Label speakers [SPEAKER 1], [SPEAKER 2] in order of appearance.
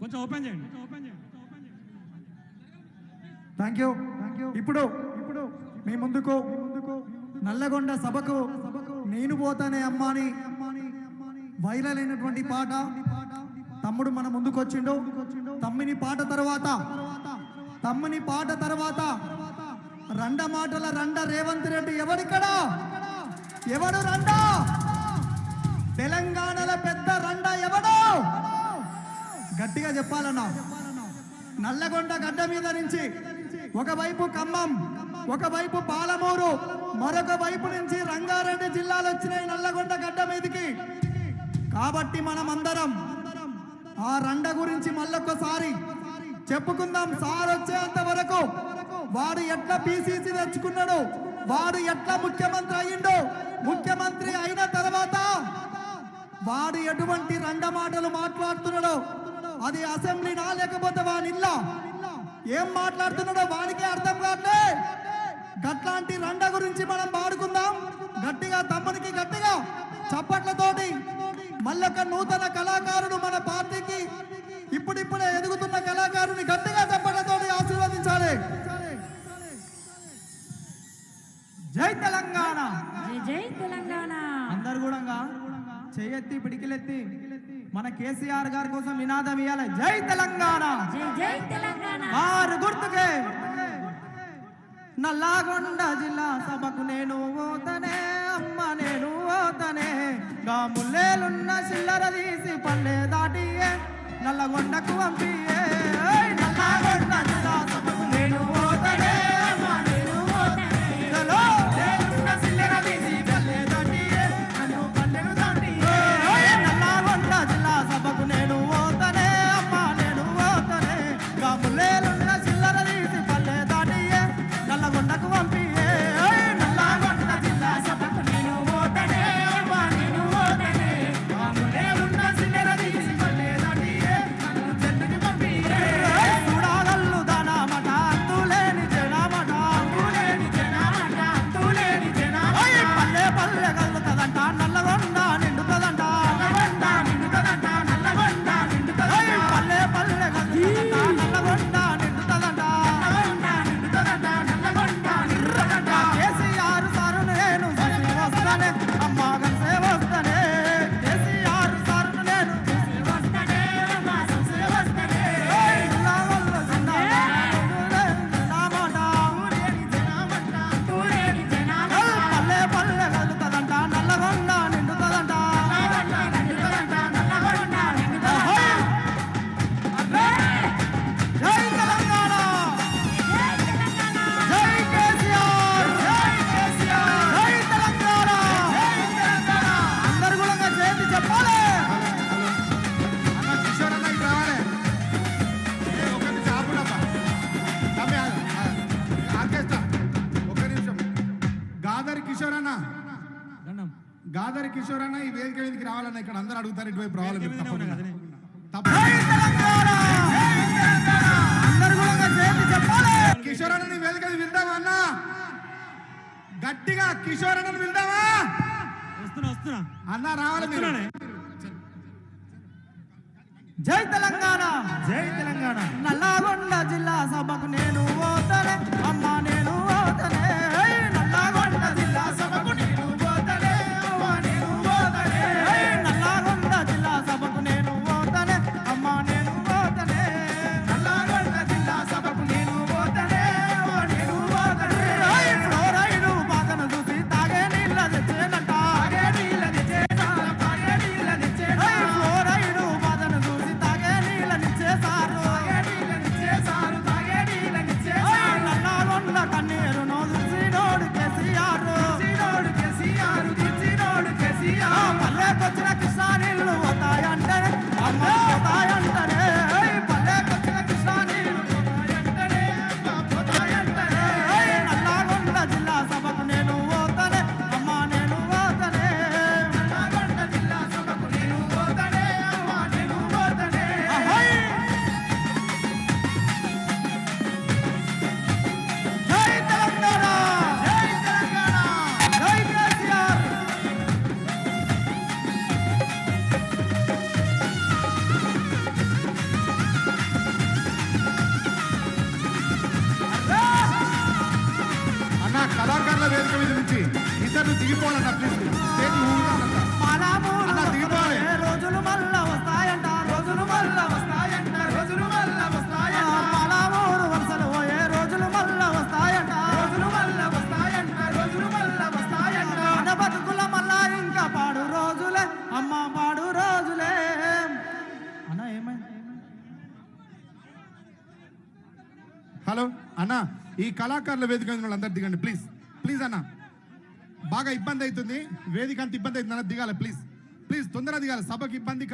[SPEAKER 1] కొంచెం ఓపెన్ చేయండి. ఓపెన్ చేయండి
[SPEAKER 2] థ్యాంక్ యూ ఇప్పుడు ఇప్పుడు మీ ముందుకు నల్లగొండ సభకు నేను పోతానే అమ్మాని వైరల్ అయినటువంటి పాట తమ్ముడు మన ముందుకు వచ్చిండు తమ్మిని పాట తర్వాత తమ్మిని పాట తర్వాత రండ మాటల రండ రేవంత్ రెడ్డి ఎవడిక్కడ? ఎవడు రండ? తెలంగాణలో పెద్ద రండ ఎవడు? గట్టిగా చెప్పాలన్నా నల్లగొండ గడ్డ మీద నుంచి ఒకవైపు ఖమ్మం ఒకవైపు పాలమూరు మరొక వైపు నుంచి రంగారెడ్డి జిల్లాలు వచ్చినాయి నల్లగొండ గడ్డ మీదకి. కాబట్టి మనం అందరం ఆ రండ గురించి మళ్ళొక్కసారి చెప్పుకుందాం. సార్ వచ్చేంత వరకు వాడు ఎట్లా పిసిసి తెచ్చుకున్నాడు వాడు ఎట్లా ముఖ్యమంత్రి అయ్యిండు ముఖ్యమంత్రి అయిన తర్వాత వాడు ఎటువంటి రండ మాటలు మాట్లాడుతున్నాడు అది అసెంబ్లీనా లేకపోతే వాని ఇల్లా? ఏం మాట్లాడుతున్నాడో వానికే అర్థం కావట్లే. గట్లాంటి రండ గురించి మనం పాడుకుందాం గట్టిగా తమ్మునికి గట్టిగా చప్పట్లతోటి. మళ్ళొక నూతన కళాకారుడు మన పార్టీకి ఇప్పుడిప్పుడే ఎదుగుతున్న కళాకారుని గట్టిగా చప్పట్లతోటి ఆశీర్వదించాలి. జై తెలంగాణ.
[SPEAKER 3] జై జై తెలంగాణ.
[SPEAKER 2] అందరు కూడా చేయెత్తి పిడికిలెత్తి. మన కేసీఆర్ గారి కోసం నినాదం ఇవ్వాలి జై తెలంగాణ. ఆరు గుర్తుకే. నల్లాగొండ జిల్లా సభకు నేను పోతనే అమ్మ నేను పోతనే. గా ముల్లేలున్న చిల్లర తీసి పల్లె దాటియే నల్లగొండకు పంపియే. నల్లాగొండ
[SPEAKER 4] కిషోర్ అన్న గాదరి కిషోర్ అన్న ఈ వేదిక మీదకి రావాలన్న ఇక్కడ అందరూ అడుగుతారు ఇటువైపు రావాలి కిషోర్ అన్న నీ వేదిక విందామా అన్న? గట్టిగా కిషోర్ అన్నను విందామా?
[SPEAKER 1] వస్తున్నా వస్తున్నా.
[SPEAKER 4] అన్న రావాలి మీరు.
[SPEAKER 2] జై తెలంగాణ!
[SPEAKER 1] జై తెలంగాణ.
[SPEAKER 2] నల్లగొండ జిల్లా సభకు నేను పోతనే అమ్మ
[SPEAKER 4] ఇద్దరు దిగిపోవాలన్న ప్లీజ్ స్టేజ్ దిగిపోవాలి.
[SPEAKER 2] రోజులు మళ్ళా వస్తాయంట రోజులు మళ్ళా వస్తాయంట రోజులు మళ్ళా వస్తాయంట. పాలామూరు వలసలు పోయే రోజులు మళ్ళా వస్తాయంట. రోజులు మళ్ళా వస్తాయంట రోజులు మళ్ళా వస్తాయంట. మన బతుకుల మళ్ళా ఇంకా పాడు రోజులే అమ్మ పాడు రోజులే. అన్న ఏమైంది?
[SPEAKER 4] హలో అన్న ఈ కళాకారుల వేదిక వాళ్ళందరూ దిగండి ప్లీజ్ ప్లీజ్ అన్న. బాగా ఇబ్బంది అవుతుంది. వేదిక అంత ఇబ్బంది అవుతుంది. అన్న దిగాలి ప్లీజ్ ప్లీజ్ తొందరగా దిగాలి. సభకి ఇబ్బంది